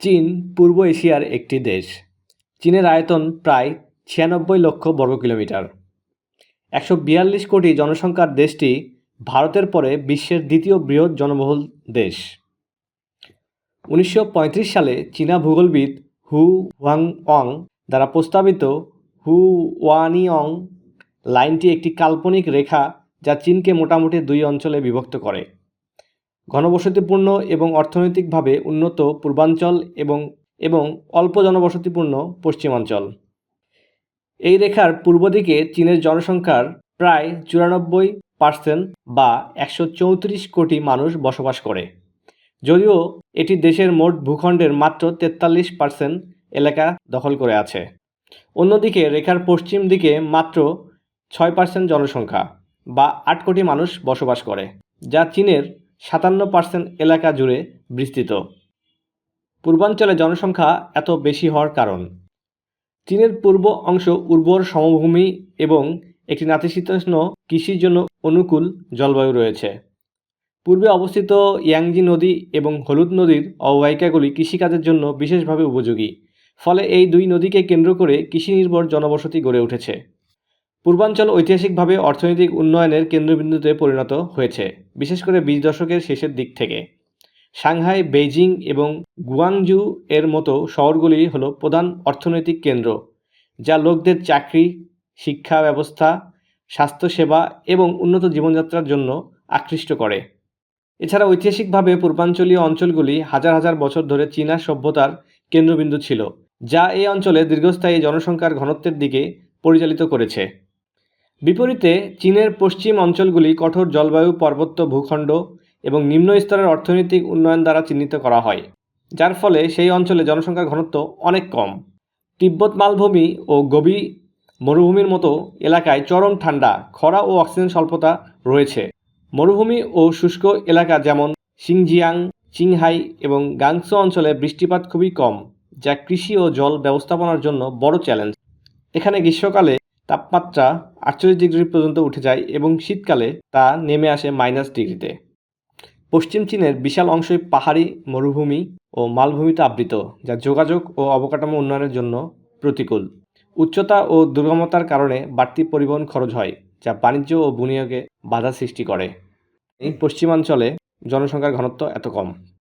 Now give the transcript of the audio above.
চীন পূর্ব এশিয়ার একটি দেশ। চীনের আয়তন প্রায় ছিয়ানব্বই লক্ষ বর্গ কিলোমিটার। একশো বিয়াল্লিশ কোটি জনসংখ্যার দেশটি ভারতের পরে বিশ্বের দ্বিতীয় বৃহৎ জনবহুল দেশ। উনিশশো পঁয়ত্রিশ সালে চীনা ভূগোলবিদ হু ওয়াংঅং দ্বারা প্রস্তাবিত হু ওয়ানিয়ং লাইনটি একটি কাল্পনিক রেখা যা চীনকে মোটামুটি দুই অঞ্চলে বিভক্ত করে। ঘনবসতিপূর্ণ এবং অর্থনৈতিকভাবে উন্নত পূর্বাঞ্চল এবং এবং অল্প জনবসতিপূর্ণ পশ্চিমাঞ্চল। এই রেখার পূর্ব দিকে চীনের জনসংখ্যার প্রায় চুরানব্বই পার্সেন্ট বা একশো চৌত্রিশ কোটি মানুষ বসবাস করে। যদিও এটি দেশের মোট ভূখণ্ডের মাত্র তেতাল্লিশ পার্সেন্ট এলাকা দখল করে আছে। অন্যদিকে রেখার পশ্চিম দিকে মাত্র ছয় পার্সেন্ট জনসংখ্যা বা আট কোটি মানুষ বসবাস করে, যা চীনের সাতান্ন পার্সেন্ট এলাকা জুড়ে বিস্তৃত। পূর্বাঞ্চলে জনসংখ্যা এত বেশি হওয়ার কারণ। চীনের পূর্ব অংশ উর্বর সমভূমি এবং একটি নাতিশীতোষ্ণ কৃষির জন্য অনুকূল জলবায়ু রয়েছে। পূর্বে অবস্থিত ইয়াংজি নদী এবং হলুদ নদীর অববাহিকাগুলি কৃষিকাজের জন্য বিশেষভাবে উপযোগী, ফলে এই দুই নদীকে কেন্দ্র করে কৃষি নির্ভর জনবসতি গড়ে উঠেছে। পূর্বাঞ্চল ঐতিহাসিকভাবে অর্থনৈতিক উন্নয়নের কেন্দ্রবিন্দুতে পরিণত হয়েছে, বিশেষ করে বিশ দশকের শেষের দিক থেকে। সাংহাই, বেইজিং এবং গুয়াংজু এর মতো শহরগুলি হল প্রধান অর্থনৈতিক কেন্দ্র, যা লোকদের চাকরি, শিক্ষা ব্যবস্থা, স্বাস্থ্যসেবা এবং উন্নত জীবনযাত্রার জন্য আকৃষ্ট করে। এছাড়া ঐতিহাসিকভাবে পূর্বাঞ্চলীয় অঞ্চলগুলি হাজার হাজার বছর ধরে চীনা সভ্যতার কেন্দ্রবিন্দু ছিল, যা এই অঞ্চলে দীর্ঘস্থায়ী জনসংখ্যার ঘনত্বের দিকে পরিচালিত করেছে। বিপরীতে চীনের পশ্চিম অঞ্চলগুলি কঠোর জলবায়ু, পার্বত্য ভূখণ্ড এবং নিম্ন স্তরের অর্থনৈতিক উন্নয়ন দ্বারা চিহ্নিত করা হয়, যার ফলে সেই অঞ্চলে জনসংখ্যার ঘনত্ব অনেক কম। তিব্বত মালভূমি ও গভীর মরুভূমির মতো এলাকায় চরম ঠান্ডা, খরা ও অক্সিজেন স্বল্পতা রয়েছে। মরুভূমি ও শুষ্ক এলাকা যেমন সিংজিয়াং, চিংহাই এবং গাংসো অঞ্চলে বৃষ্টিপাত খুবই কম, যা কৃষি ও জল ব্যবস্থাপনার জন্য বড় চ্যালেঞ্জ। এখানে গ্রীষ্মকালে তাপমাত্রা আটচল্লিশ ডিগ্রি পর্যন্ত উঠে যায় এবং শীতকালে তা নেমে আসে মাইনাস ডিগ্রিতে। পশ্চিম চীনের বিশাল অংশই পাহাড়ি মরুভূমি ও মালভূমিতে আবৃত, যা যোগাযোগ ও অবকাঠামো উন্নয়নের জন্য প্রতিকূল। উচ্চতা ও দুর্গমতার কারণে বাড়তি পরিবহন খরচ হয়, যা বাণিজ্য ও বিনিয়োগে বাধা সৃষ্টি করে। এই পশ্চিমাঞ্চলে জনসংখ্যার ঘনত্ব এত কম।